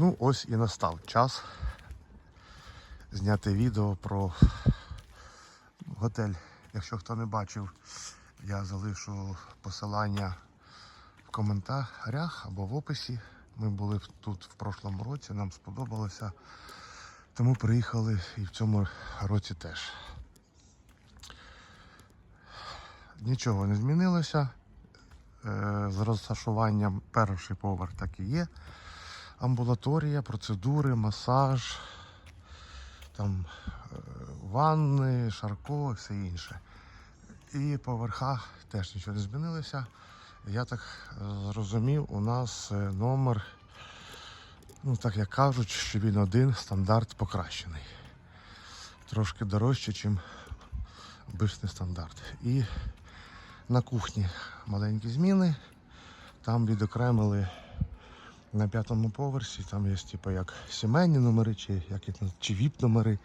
Ну, ось і настав час зняти відео про готель. Якщо хто не бачив, я залишу посилання в коментарях або в описі. Ми були тут в прошлому році, нам сподобалося. Тому приїхали і в цьому році теж. Нічого не змінилося. Е, З розташуванням перший поверх так і є. Амбулаторія, процедури, масаж, там е, ванни, шарко, все інше. І по верхах теж нічого не змінилося. Я так е, зрозумів, у нас е, номер, ну так як кажуть, що він один стандарт покращений. Трошки дорожче, ніж обичний стандарт. І на кухні маленькі зміни. Там відокремили на п'ятому поверсі, там є типу, як сімейні номери, чи, як чи віп-номери.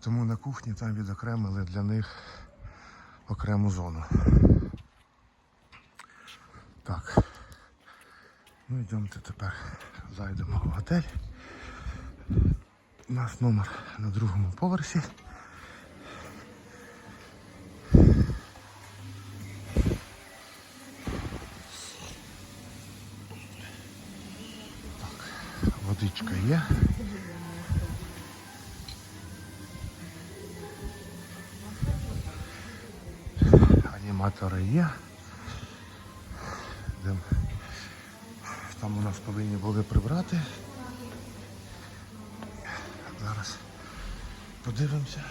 Тому на кухні там відокремили для них окрему зону. Так. Ну йдемте тепер зайдемо в готель. У нас номер на другому поверсі. Водичка є. Аніматори є. Там у нас повинні були прибрати. Зараз подивимося.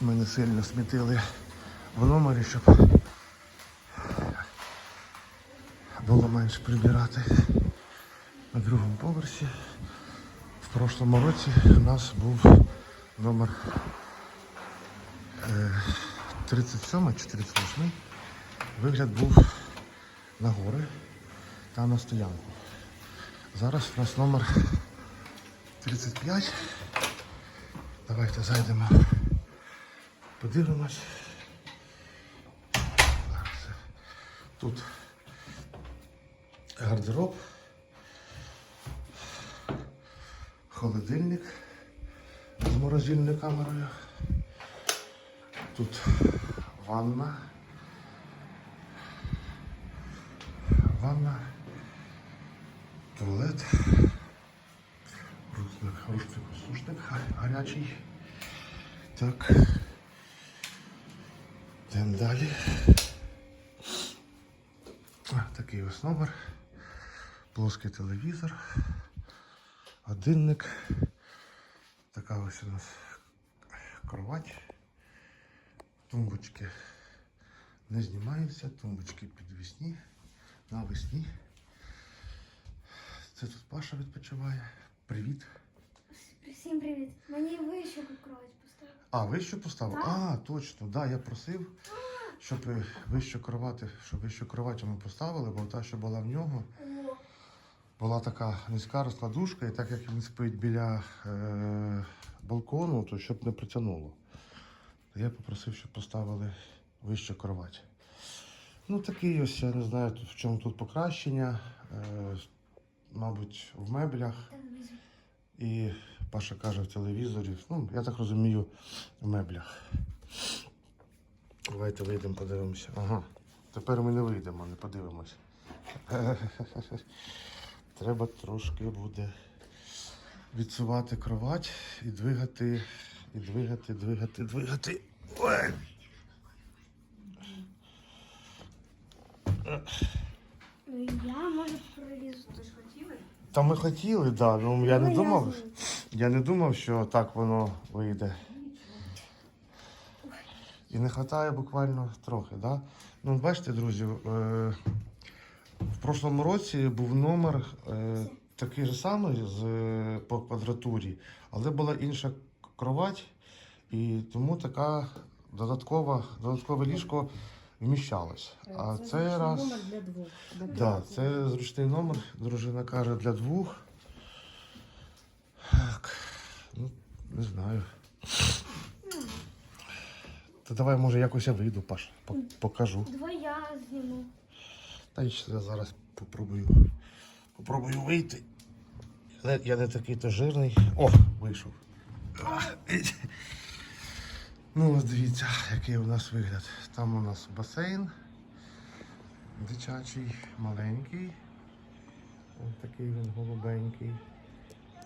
Ми не сильно смітили в номері, щоб було менше прибирати на другому поверсі. В прошлому році у нас був номер е, 37 чи 38. Вигляд був на гори та на стоянку. Зараз у нас номер 35. Давайте зайдемо, подивимось. Тут гардероб, холодильник з морозильною камерою. Тут ванна. Ванна, туалет, рушник, рушник, сушник гарячий. Так. Йдемо далі. Такий ось номер. Плоский телевізор. Годинник. Така ось у нас кровать. Тумбочки не знімаються, тумбочки підвісні, навесні. Це тут Паша відпочиває. Привіт. Всім привіт. Мені вищу кровать поставили. А, вищу поставив? А, точно, да, я просив, щоб е, вищу кровати, щоб вищу кровать йому поставили, бо та, що була в нього, О, була така низька розкладушка, і так як він спить біля е, балкону, то щоб не притягнуло. Я попросив, щоб поставили вищу кровать. Ну, такий ось, я не знаю, в чому тут покращення. Е, мабуть, в меблях. І Паша каже в телевізорі, ну, я так розумію, в меблях. Давайте вийдемо, подивимося. Ага. Тепер ми не вийдемо, не подивимося. Треба трошки буде відсувати кровать і двигати, і двигати, двигати, двигати. Ой! Ну, Я може пролізу. Ти ж хотіли? Та ми хотіли, да, ну я не Ну, думав. Я не думав, що так воно вийде. І не вистачає буквально трохи, да? Ну, бачите, друзі, е, в прошлому році був номер е, такий же самий з, е, по квадратурі, але була інша кровать, і тому така додаткова, додаткове ліжко вміщалось. А Це цей раз. номер для двох. Для Да, це зручний номер, дружина каже, для двох. Так, ну, не знаю. Та давай, може, якось я вийду, Паш, по- покажу. Давай я зніму. Та й ще зараз попробую. Попробую вийти. Я, не такий то жирний. О, вийшов. Ну, ось дивіться, який у нас вигляд. Там у нас басейн дитячий, маленький. Ось такий він голубенький.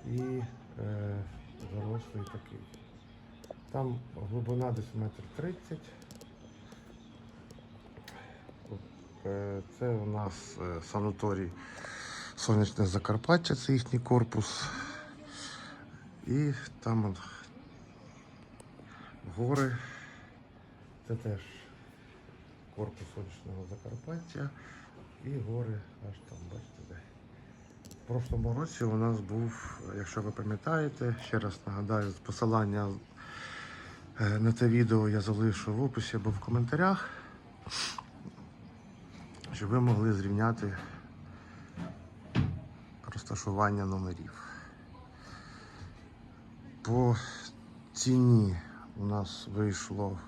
І е, дорослий такий. Там глибина десь метр тридцять. Е, Це у нас е, санаторій Сонячне Закарпаття, це їхній корпус. І там гори. Це теж корпус сонячного Закарпаття. І гори аж там, бачите де. В прошлому році у нас був, якщо ви пам'ятаєте, ще раз нагадаю, посилання е, на те відео я залишу в описі або в коментарях, щоб ви могли зрівняти розташування номерів. По ціні у нас вийшло.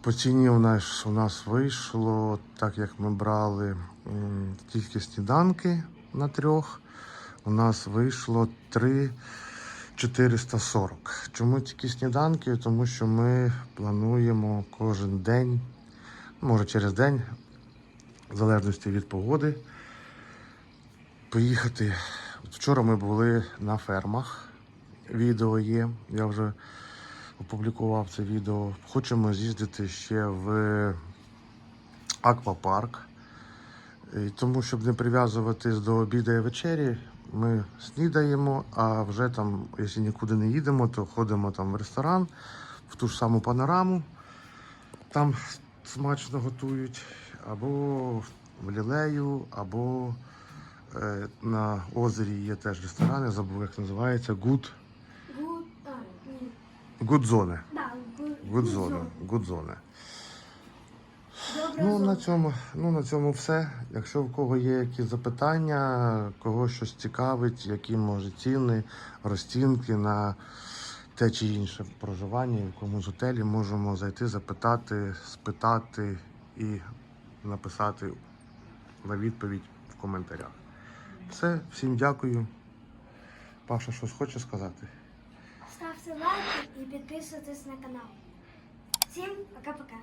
По ціні у нас, у нас вийшло, так як ми брали тільки сніданки на трьох, у нас вийшло 3 440. Чому тільки сніданки? Тому що ми плануємо кожен день, може через день, в залежності від погоди, поїхати. От Вчора ми були на фермах. Відео є. Я вже опублікував це відео. Хочемо з'їздити ще в аквапарк. І тому, щоб не прив'язуватись до обіду і вечері, ми снідаємо, а вже там, якщо нікуди не їдемо, то ходимо там в ресторан, в ту ж саму панораму. Там смачно готують, або в лілею, або е, на озері є теж ресторан, я забув, як називається, Гуд. Zone. Good Zone. Ну, на цьому, ну, на цьому все. Якщо в кого є якісь запитання, кого щось цікавить, які може ціни, розцінки на те чи інше проживання в якомусь готелі, можемо зайти, запитати, спитати і написати на відповідь в коментарях. Все, всім дякую. Паша щось хоче сказати? Ставте лайки і підписуйтесь на канал. Всім пока-пока.